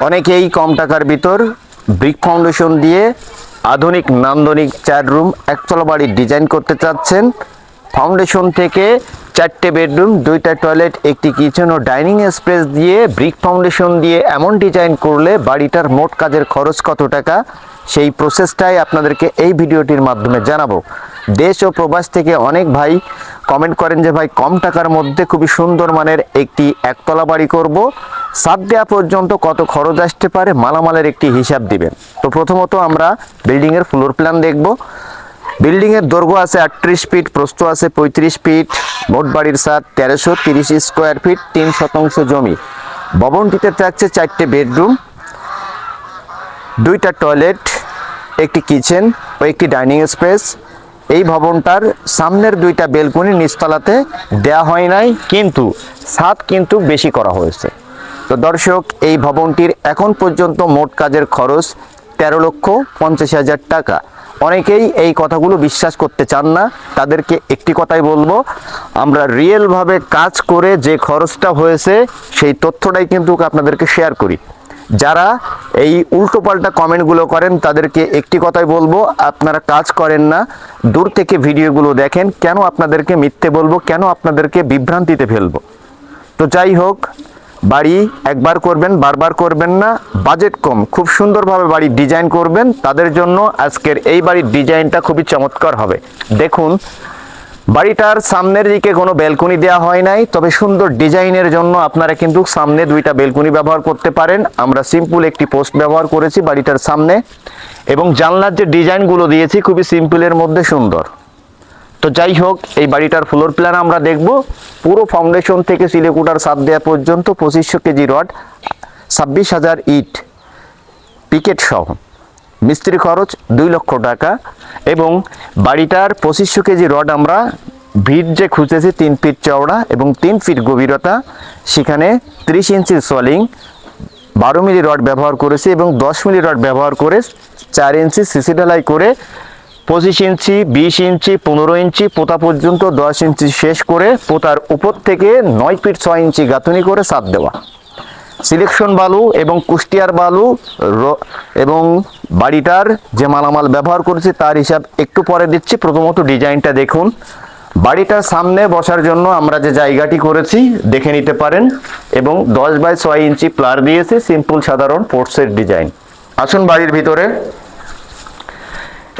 অনেকেই কম টাকার ভিতর ব্রিক ফাউন্ডেশন দিয়ে আধুনিক নান্দনিক চার রুম, একতলা বাড়ির ডিজাইন করতে চাচ্ছেন। ফাউন্ডেশন থেকে চারটে বেডরুম, দুইটা টয়লেট, একটি কিচেন ও ডাইনিং স্পেস দিয়ে ব্রিক ফাউন্ডেশন দিয়ে এমন ডিজাইন করলে বাড়িটার মোট কাজের খরচ কত টাকা? সেই প্রসেসটাই আপনাদেরকে এই ভিডিওটির মাধ্যমে জানাব। দেশ ও প্রবাস থেকে অনেক ভাই কমেন্ট করেন যে, ভাই, কম টাকার মধ্যে খুবই সুন্দর মানের একটি একতলা বাড়ি করব। সাত দেওয়া পর্যন্ত কত খরচ আসতে পারে মালামালের একটি হিসাব দিবেন। তো প্রথমত আমরা বিল্ডিংয়ের ফ্লোর প্ল্যান দেখব। বিল্ডিংয়ের দৈর্ঘ্য আছে আটত্রিশ ফিট, প্রস্থ আছে পঁয়ত্রিশ ফিট, মোট বাড়ির সাত তেরোশো তিরিশ স্কোয়ার ফিট তিন শতাংশ জমি। ভবনটিতে থাকছে চারটে বেডরুম, দুইটা টয়লেট, একটি কিচেন ও একটি ডাইনিং স্পেস। এই ভবনটার সামনের দুইটা বেলকনি নিচতলাতে দেয়া হয় নাই, কিন্তু ছাদ কিন্তু বেশি করা হয়েছে। তো দর্শক, এই ভবনটির এখন পর্যন্ত মোট কাজের খরচ তেরো লক্ষ পঞ্চাশ হাজার টাকা। অনেকেই এই কথাগুলো বিশ্বাস করতে চান না। তাদেরকে একটি কথাই বলব, আমরা রিয়েলভাবে কাজ করে যে খরচটা হয়েছে, সেই তথ্যটাই কিন্তু আপনাদেরকে শেয়ার করি। যারা এই উল্টোপাল্টা কমেন্টগুলো করেন, তাদেরকে একটি কথাই বলব, আপনারা কাজ করেন না, দূর থেকে ভিডিওগুলো দেখেন, কেন আপনাদেরকে মিথ্যে বলব, কেন আপনাদেরকে বিভ্রান্তিতে ফেলব। তো যাই হোক বাড়ি একবার করবেন, বারবার করবেন না। বাজেট কম, খুব সুন্দরভাবে বাড়ির ডিজাইন করবেন। তাদের জন্য আজকের এই বাড়ির ডিজাইনটা খুবই চমৎকার হবে। দেখুন, বাড়িটার সামনের দিকে কোনো বেলকনি দেওয়া হয় নাই, তবে সুন্দর ডিজাইনের জন্য আপনারা কিন্তু সামনে দুইটা বেলকনি ব্যবহার করতে পারেন। আমরা সিম্পল একটি পোস্ট ব্যবহার করেছি বাড়িটার সামনে, এবং জানলার যে ডিজাইনগুলো দিয়েছি খুবই সিম্পলের মধ্যে সুন্দর। তো যাই হোক এই বাড়িটার ফ্লোর প্ল্যান আমরা দেখব। পুরো ফাউন্ডেশন থেকে সিলেকুটার সাত দেওয়া পর্যন্ত পঁচিশশো কেজি রড, ছাব্বিশ হাজার ইট পিকেট সহ। মিস্ত্রি খরচ দুই লক্ষ টাকা এবং বাড়িটার পঁচিশশো কেজি রড আমরা ভিট যে খুঁজেছি, তিন ফিট চওড়া এবং তিন ফিট গভীরতা, সেখানে ত্রিশ ইঞ্চির সলিং বারো মিলি রড ব্যবহার করেছি এবং দশ মিলি রড ব্যবহার করে চার ইঞ্চি সিসি ঢালাই করে পঁচিশ ইঞ্চি, বিশ ইঞ্চি, পনেরো ইঞ্চি, পোতা পর্যন্ত দশ ইঞ্চি শেষ করে পোতার উপর থেকে নয় ফিট ছয় ইঞ্চি গাঁথনি করে সাত দেওয়া। সিলেকশন বালু এবং কুষ্টিয়ার বালু এবং বাড়িটার যে মালামাল ব্যবহার করেছি তার হিসাব একটু পরে দিচ্ছি। প্রথমত ডিজাইনটা দেখুন। বাড়িটার সামনে বসার জন্য আমরা যে জায়গাটি করেছি, দেখে নিতে পারেন। এবং দশ বাই ছয় ইঞ্চি প্লার দিয়েছি, সিম্পল সাধারণ পোর্টসের ডিজাইন। আসুন বাড়ির ভিতরে।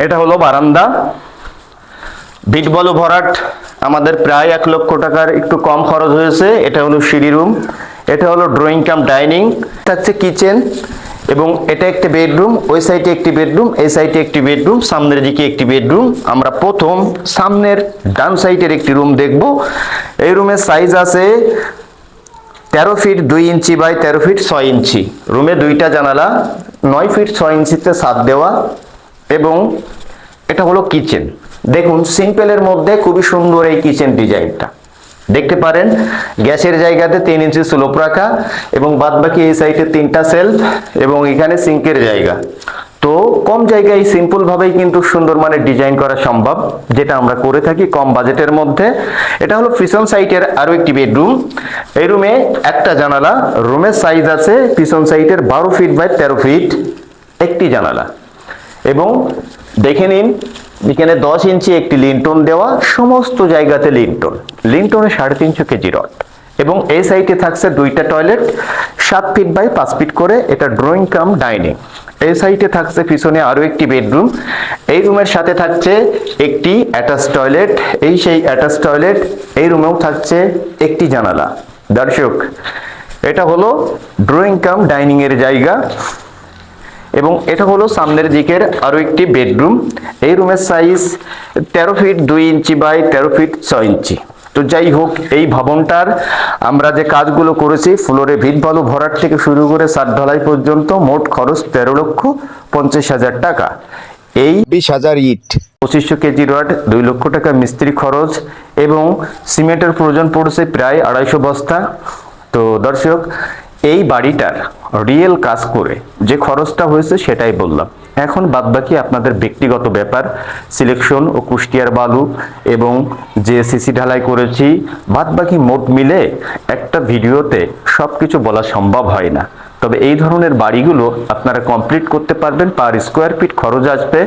এটা হলো বারান্দা। বিট বল ভরাট, আমাদের প্রায় এক লক্ষ টাকার একটু কম খরচ হয়েছে। এটা হলো সিঁড়ি রুম, এটা হলো ড্রয়িং কাম ডাইনিং। থাকছে কিচেন, এবং এটা একটি বেডরুম, ওই সাইডে একটি বেডরুম, এই সাইডে একটি বেডরুম, সামনের দিকে একটি বেডরুম। আমরা প্রথম সামনের ডান সাইডের একটি রুম দেখব। এই রুমের সাইজ আছে তেরো ফিট দুই ইঞ্চি বাই তেরো ফিট ছয় ইঞ্চি। রুমে দুইটা জানালা, নয় ফিট ছয় ইঞ্চিতে ছাদ দেওয়া। এবং এটা হলো কিচেন। দেখুন সিম্পলের মধ্যে খুবই সুন্দর এই কিচেন ডিজাইনটা। দেখতে পারেন, গ্যাসের জায়গাতে তিন ইঞ্চি স্লোপ রাখা এবং বাদ বাকি এই সাইডে তিনটা সেলফ এবং এখানে সিঙ্কের জায়গা। তো কম জায়গায় সিম্পলভাবেই কিন্তু সুন্দর মানে ডিজাইন করা সম্ভব, যেটা আমরা করে থাকি কম বাজেটের মধ্যে। এটা হলো পিছন সাইটের আরও একটি বেডরুম। এই রুমে একটা জানালা, রুমের সাইজ আছে পিছন সাইটের বারো ফিট বাই তেরো ফিট, একটি জানালা। এবং দেখে নিন, এখানে দশ ইঞ্চি একটি লিন্টন দেওয়া সমস্ত জায়গাতে লিন্টন। লিন্টনে সাড়ে তিনশো কেজি রড। এবং এই সাইডে থাকছে দুইটা টয়লেট, সাত ফিট বাই পাঁচ ফিট করে, এটা ড্রয়িং কাম, ডাইনিং। এই সাইডে থাকছে পিছনে আরও একটি বেডরুম। এই রুমের সাথে থাকছে একটি অ্যাটাচ টয়লেট। এই সেই অ্যাটাচ টয়লেট, এই রুমেও থাকছে একটি জানালা। দর্শক, এটা হলো ড্রয়িং কাম ডাইনিং এর জায়গা। এবং এটা হলো সামনের দিকের আরও একটি বেডরুম। এই রুমের সাইজ তেরো ফিট দুই ইঞ্চি বাই তেরো ফিট ছয় ইঞ্চি। তো যাই হোক এই ভবনটার আমরা যে কাজগুলো করেছি ফ্লোরে ভিট বালু ভরাট থেকে শুরু করে সাত ঢালাই পর্যন্ত মোট খরচ তেরো লক্ষ পঞ্চাশ হাজার টাকা। এই বিশ হাজার ইট। পঁচিশশো কেজি রড দুই লক্ষ টাকা মিস্ত্রি খরচ এবং সিমেন্টের প্রয়োজন পড়ছে প্রায় আড়াইশো বস্তা। তো দর্শক এই বাড়িটার রিয়েল কাজ করে যে খরচটা হয়েছে সেটাই বললাম। এখন বাদবাকি আপনাদের ব্যক্তিগত ব্যাপার সিলেকশন ও কুষ্টিয়ার বালু এবং যে সিসি ঢালাই করেছি, বাদবাকি মোট মিলে একটা ভিডিওতে সব কিছু বলা সম্ভব হয় না। তবে এই ধরনের বাড়িগুলো আপনারা কমপ্লিট করতে পারবেন পার স্কোয়ার ফিট খরচ আসবে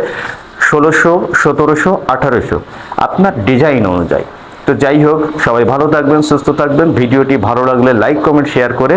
ষোলোশো, সতেরোশো, আঠারোশো, আপনার ডিজাইন অনুযায়ী। তো যাই হোক, সবাই ভালো থাকবেন, সুস্থ থাকবেন, ভিডিওটি ভালো লাগলে লাইক কমেন্ট শেয়ার করে